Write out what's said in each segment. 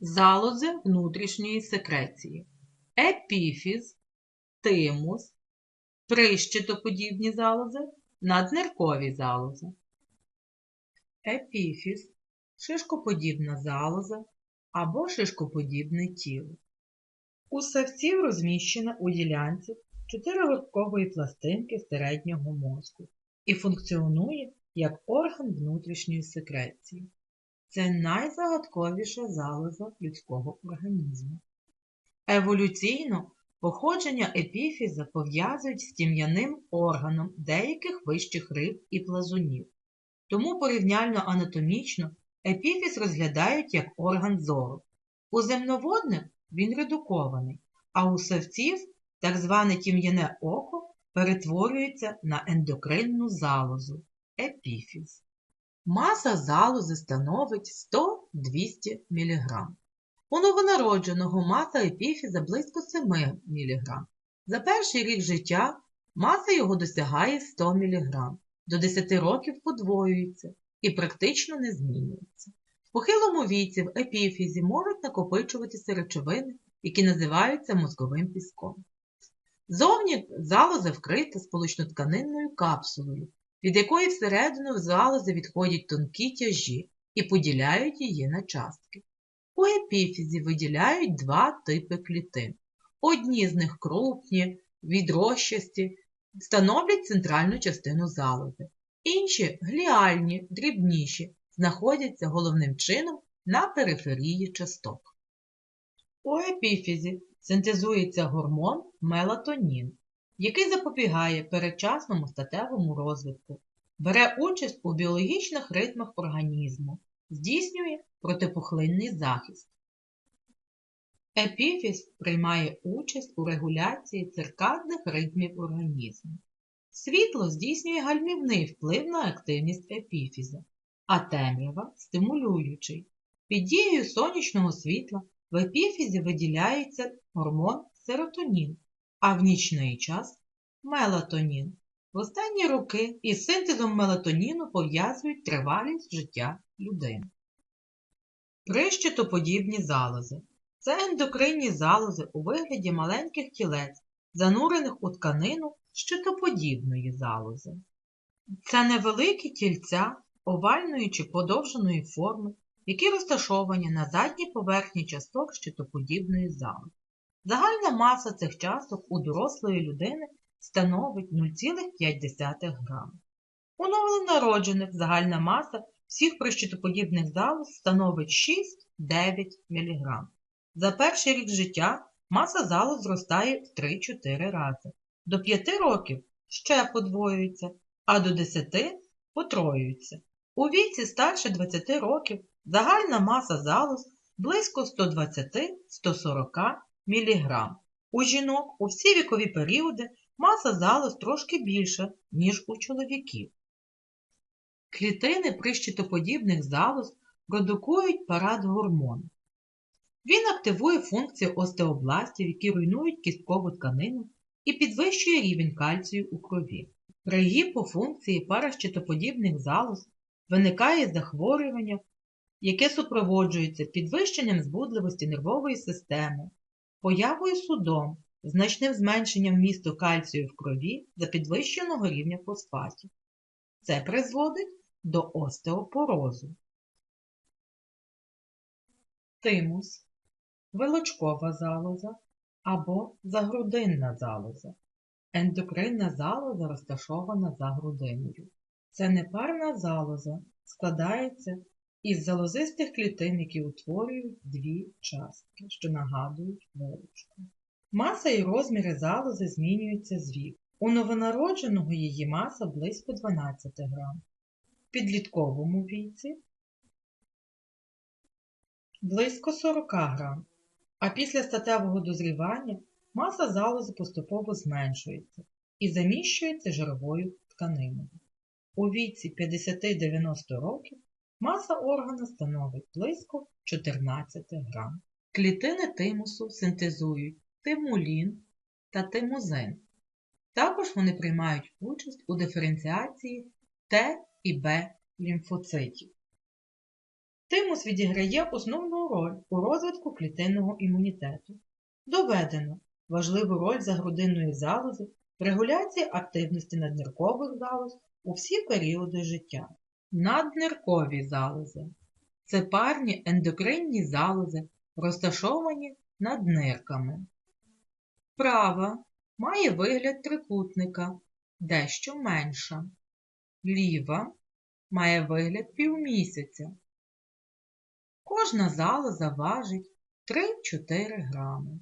залози внутрішньої секреції, епіфіз, тимус, прищитоподібні залози, надниркові залози. Епіфіз шишкоподібна залоза або шишкоподібне тіло. У савців розміщена у ділянці чотиригорткової пластинки середнього мозку і функціонує як орган внутрішньої секреції. Це найзагадковіша залоза людського організму. Еволюційно походження епіфіза пов'язують з тім'яним органом деяких вищих риб і плазунів. Тому порівняльно анатомічно епіфіз розглядають як орган зору. У земноводних він редукований, а у савців так зване тім'яне око перетворюється на ендокринну залозу епіфіз. Маса залози становить 100-200 мг. У новонародженого маса епіфіза близько 7 мг. За перший рік життя маса його досягає 100 мг. До 10 років подвоюється і практично не змінюється. В похилому віці в епіфізі можуть накопичуватися речовини, які називаються мозковим піском. Зовні залоза вкрита сполучнотканинною капсулою, від якої всередину в залози відходять тонкі тяжі і поділяють її на частки. У епіфізі виділяють два типи клітин. Одні з них крупні, відрощасті, становлять центральну частину залози. Інші гліальні, дрібніші, знаходяться головним чином на периферії часток. У епіфізі синтезується гормон мелатонін, який запобігає передчасному статевому розвитку, бере участь у біологічних ритмах організму, здійснює протипухлинний захист. Епіфіз приймає участь у регуляції циркадних ритмів організму. Світло здійснює гальмівний вплив на активність епіфіза, а темрява стимулюючий. Під дією сонячного світла в епіфізі виділяється гормон серотонін, а в нічний час мелатонін. В останні роки із синтезом мелатоніну пов'язують тривалість життя людини. Прищитоподібні залози це ендокринні залози у вигляді маленьких тілець, занурених у тканину щитоподібної залози. Це невеликі тільця овальної чи подовженої форми, які розташовані на задній поверхні часток щитоподібної залози. Загальна маса цих часток у дорослої людини становить 0,5 г. У новонароджених загальна маса всіх прищитоподібних залоз становить 6-9 мг. За перший рік життя маса залоз зростає в 3-4 рази. До 5 років ще подвоюється, а до 10 потроюється. У віці старше 20 років загальна маса залоз близько 120-140 мг. У жінок у всі вікові періоди маса залоз трошки більша, ніж у чоловіків. Клітини прищитоподібних залоз продукують парад гормону. Він активує функції остеобластів, які руйнують кісткову тканину і підвищує рівень кальцію у крові. При гіпофункції паращитоподібних залоз виникає захворювання, яке супроводжується підвищенням збудливості нервової системи, появою судом, значним зменшенням вмісту кальцію в крові за підвищеного рівня фосфатів. Це призводить до остеопорозу. Тимус, вилочкова залоза або загрудинна залоза. Ендокринна залоза розташована за грудиною. Це непарна залоза складається із залозистих клітин, які утворюють дві частки, що нагадують вилочку. Маса і розміри залози змінюються з віку. У новонародженого її маса близько 12 грам. В підлітковому віці близько 40 грам. А після статевого дозрівання маса залози поступово зменшується і заміщується жировою тканиною. У віці 50-90 років маса органа становить близько 14 грам. Клітини тимусу синтезують тимулін та тимузин. Також вони приймають участь у диференціації Т і Б лімфоцитів. Тимус відіграє основну роль у розвитку клітинного імунітету. Доведено важливу роль загрудинної залози в регуляції активності надниркових залоз у всі періоди життя. Надниркові залози це парні ендокринні залози, розташовані над нирками. Права має вигляд трикутника, дещо менша. Ліва має вигляд півмісяця. Кожна залоза важить 3-4 грами.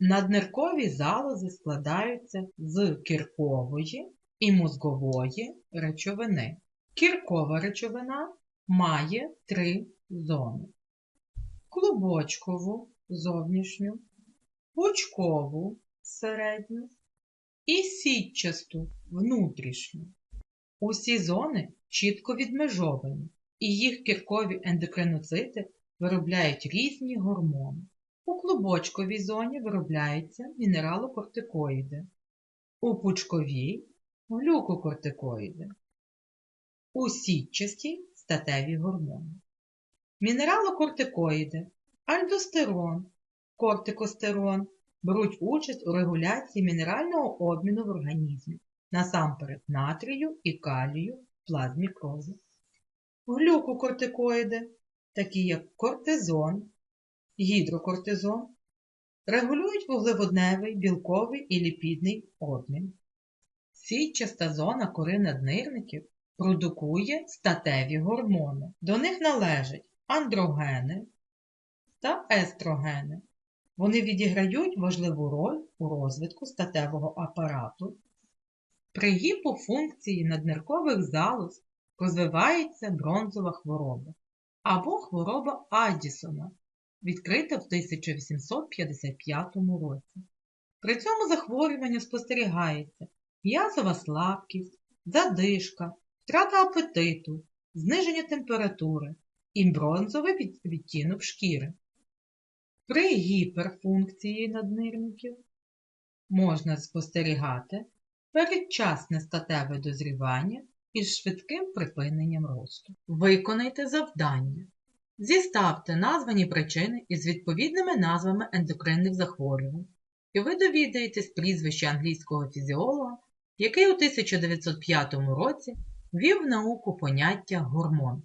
Надниркові залози складаються з кіркової і мозгової речовини. Кіркова речовина має три зони: клубочкову зовнішню, пучкову середню і сітчасту внутрішню. Усі зони чітко відмежовані, і їх кіркові ендокриноцити виробляють різні гормони. У клубочковій зоні виробляються мінералокортикоїди, у пучковій глюкокортикоїди, у сітчастій статеві гормони. Мінералокортикоїди, альдостерон, кортикостерон беруть участь у регуляції мінерального обміну в організмі, насамперед натрію і калію в плазмі крові. Глюкокортикоїди, такі як кортизон, гідрокортизон, регулюють вуглеводневий, білковий і ліпідний обмін. Сітчаста зона кори наднирників продукує статеві гормони. До них належать андрогени та естрогени. Вони відіграють важливу роль у розвитку статевого апарату. При гіпофункції надниркових залоз розвивається бронзова хвороба або хвороба Аддісона, відкрита в 1855 році. При цьому захворюванні спостерігається м'язова слабкість, задишка, втрата апетиту, зниження температури і бронзовий відтінок шкіри. При гіперфункції наднирників можна спостерігати передчасне статеве дозрівання із швидким припиненням росту. Виконайте завдання. Зіставте названі причини із відповідними назвами ендокринних захворювань, і ви довідаєтесь прізвище англійського фізіолога, який у 1905 році ввів науку поняття гормон.